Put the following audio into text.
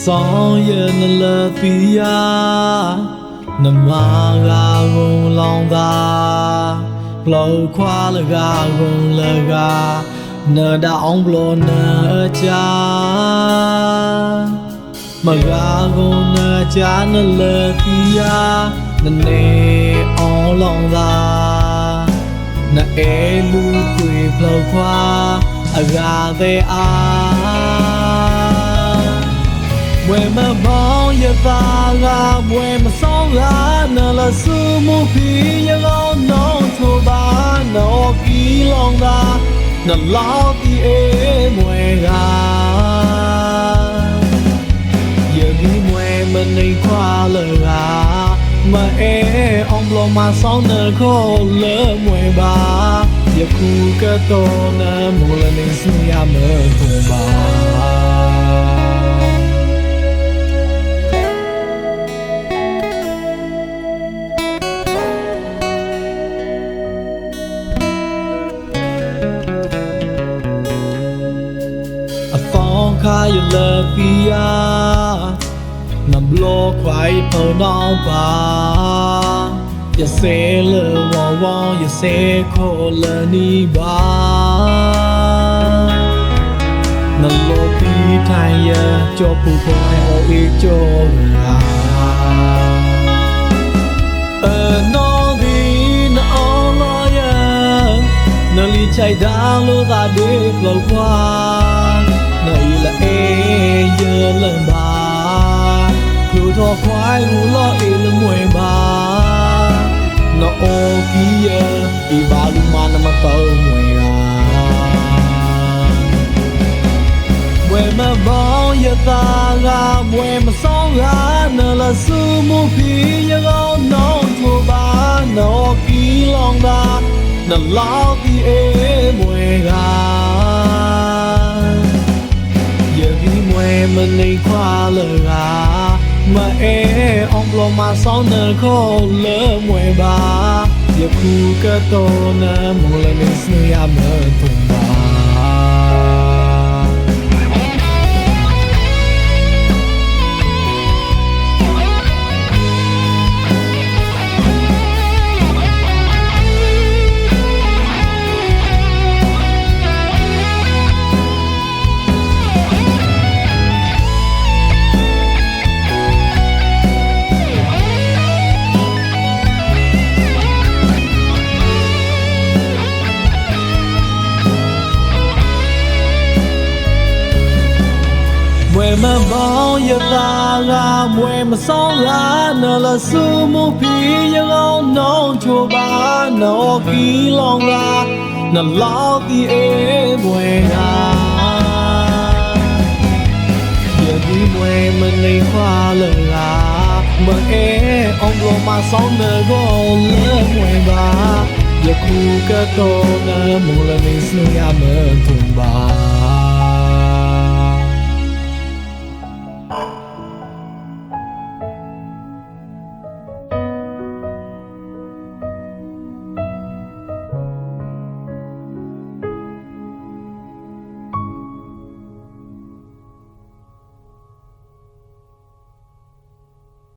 မဆောင်ရနလပီယာနမကကုန်လောင်သာဘလောက်ခွာလကကုန်လကနဒအောင်ဘလောနချာမကကုန်နချာနလပီယာနနေအောင်လောင်သာနအဲလူကွေဘလောက်ခွာအကားတဲ့အာ မွေမမောင်ရတာကမွေမဆောင်လာနလဆူမှုဖီရလောင်းနောင်းချိုပါနောကီလောင်းသာနလောက်ဒီအေမွေကယဒီမွေမနေခွာလကမအေအောင်ဘလမဆောင်နခေါ်လေမွေပါယခုကတော့နမူလနေစရမထုံပါ ဖောင်းခါရလပီယာနဘလောခွိုင်ပေါ်နောင်ပါရစဲလဝဝရစဲခေါ်လနီပါနလောပီထိုင်ရကြောပူပေါ်အိုအေကြောလာအနောဒီနောလောယ ရလန်ပါလူတော်ခွိုင်းလူလောအေးလမွေပါနော်အိုကီယဒီဘာလူမနမတော်မွေရာမွေမဘောင်းရတာကမွေမဆောင်ကနလဆူမှုဖီရကောင်းနောင်းချိုပါနော်ကီလောင်တာနလောက်ဒီအေးမွေက အောင်ဘလမဆောင်နခေါ်လေမွေပါယခုကတော့နမူလနေ မထုံပါမွေမပေါင်းရတာကမွေမဆောင်လာနလဆူမှုဖီရလောင်းနောင်းချိုပါနောကီလောင်းလာနလောက်ဒီအေမွေကယဒီမွေမနေခွာလလာမအေအောင်ဘလမဆောင်နေကိုလေမွေပါယခုကတော့နမူလနေစရမထုံပါ